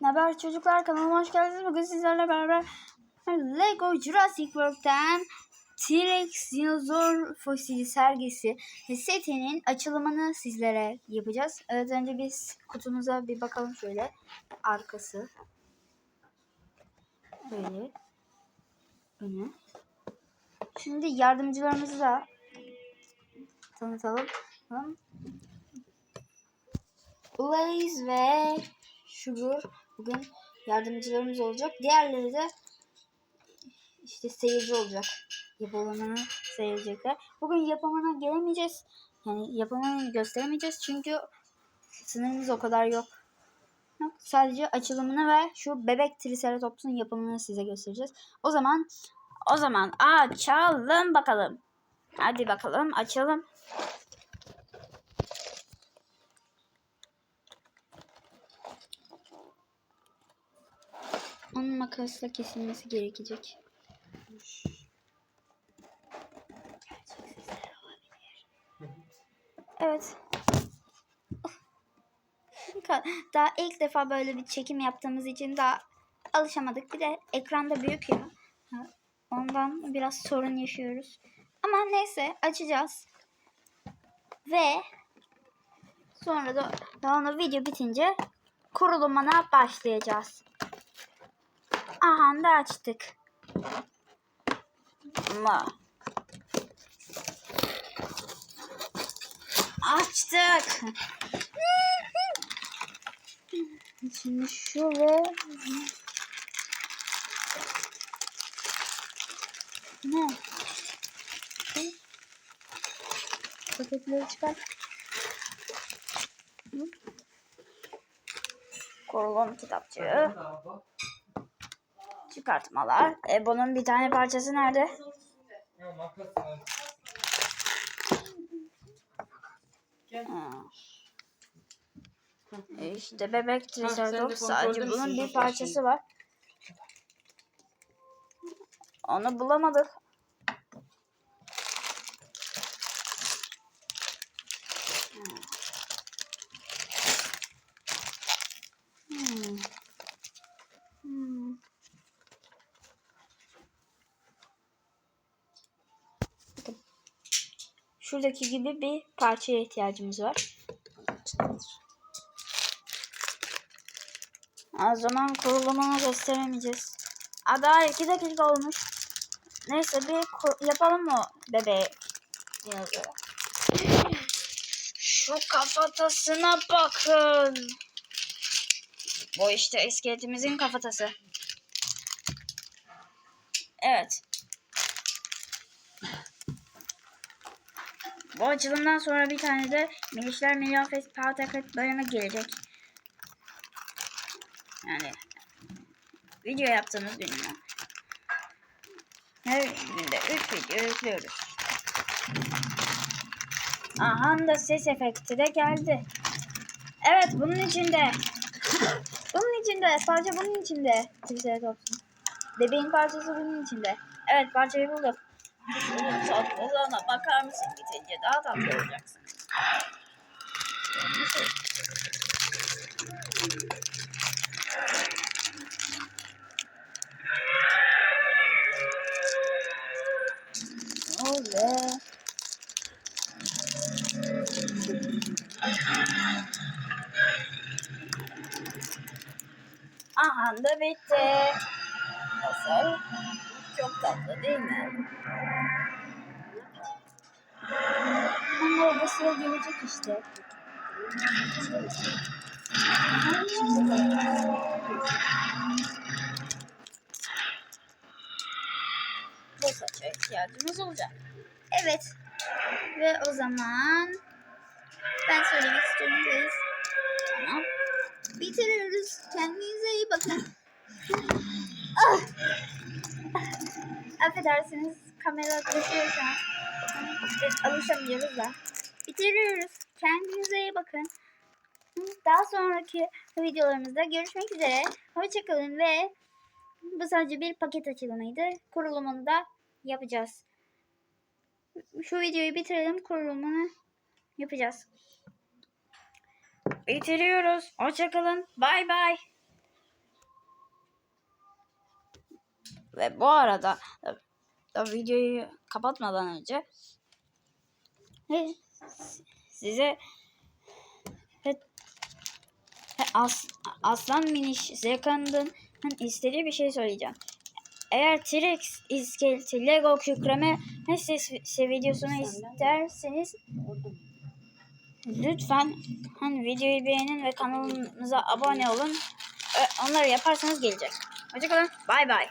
Ne haber çocuklar kanalıma hoş geldiniz. Bugün sizlerle beraber Lego Jurassic World'ten T-Rex dinozor fosili sergisi setinin açılımını sizlere yapacağız. Evet önce biz kutumuza bir bakalım şöyle. Arkası. Böyle. Önü. Şimdi yardımcılarımızı da tanıtalım. Blaze ve Sugar bugün yardımcılarımız olacak. Diğerleri de işte seyirci olacak. Yapımını seyredecekler. Bugün yapımına gelemeyeceğiz. Yani yapımını gösteremeyeceğiz çünkü sınırımız o kadar yok. Yok, Sadece açılımını ve şu bebek Triceratops'un yapımını size göstereceğiz. O zaman o zaman açalım bakalım. Hadi bakalım açalım. Onun makasla kesilmesi gerekecek. Evet. Daha ilk defa böyle bir çekim yaptığımız için daha alışamadık. Bir de ekranda büyük ya. Ondan biraz sorun yaşıyoruz. Ama neyse açacağız. Ve sonra da daha onu video bitince kurulumuna başlayacağız. Aha da açtık. Ma. Açtık. Şimdi şu ve ne? Paketleri çıkar. Hı? Korulum kitapçığı. Çıkartmalar. E, bunun bir tane parçası nerede? Ha. E işte bebek triceratops sadece bunun bir yoksa parçası şey? var. Onu bulamadık. Şuradaki gibi bir parçaya ihtiyacımız var. O zaman kurulumunu gösteremeyeceğiz. Aa, daha iki dakika olmuş. Neyse bir yapalım mı bebeği? Şu kafatasına bakın. Bu işte iskeletimizin kafatası. Evet. Bu açılımdan sonra bir tane de Milişler Milyon Fest Patakat bölümü gelecek. Yani video yaptığımız günü. Her günde 3 video yüklüyoruz. Aha da ses efekti de geldi. Evet bunun içinde. Bunun içinde. Parça bunun içinde. Triceratops'un. Bebeğin parçası bunun içinde. Evet parçayı bulduk. Tatlılığına bakar mısın? Bitince daha tatlı olacaksın. Oley. Aha da bitti. Nasıl? Çok tatlı değil mi? Onlara da sıra gelecek işte. Bu saça ihtiyacımız olacak. Evet. Ve o zaman ben söylemek istiyorum. Tamam. Bitiriyoruz. Kendinize iyi bakın. Ah! Affedersiniz. Kamera düşüyor şu an alışamayacağız da. Bitiriyoruz. Kendinize iyi bakın. Daha sonraki videolarımızda görüşmek üzere. Hoşçakalın ve bu sadece bir paket açılımıydı. Kurulumunu da yapacağız. Şu videoyu bitirelim. Kurulumunu yapacağız. Bitiriyoruz. Hoşçakalın. Bay bay. Ve bu arada da, videoyu kapatmadan önce size As, Aslan Miniş Zekand'ın istediği bir şey söyleyeceğim. Eğer T-Rex iskeleti Lego kükreme sesi videosunu isterseniz lütfen hani videoyu beğenin ve kanalımıza abone olun. Onları yaparsanız gelecek. Hoşçakalın. Bay bay.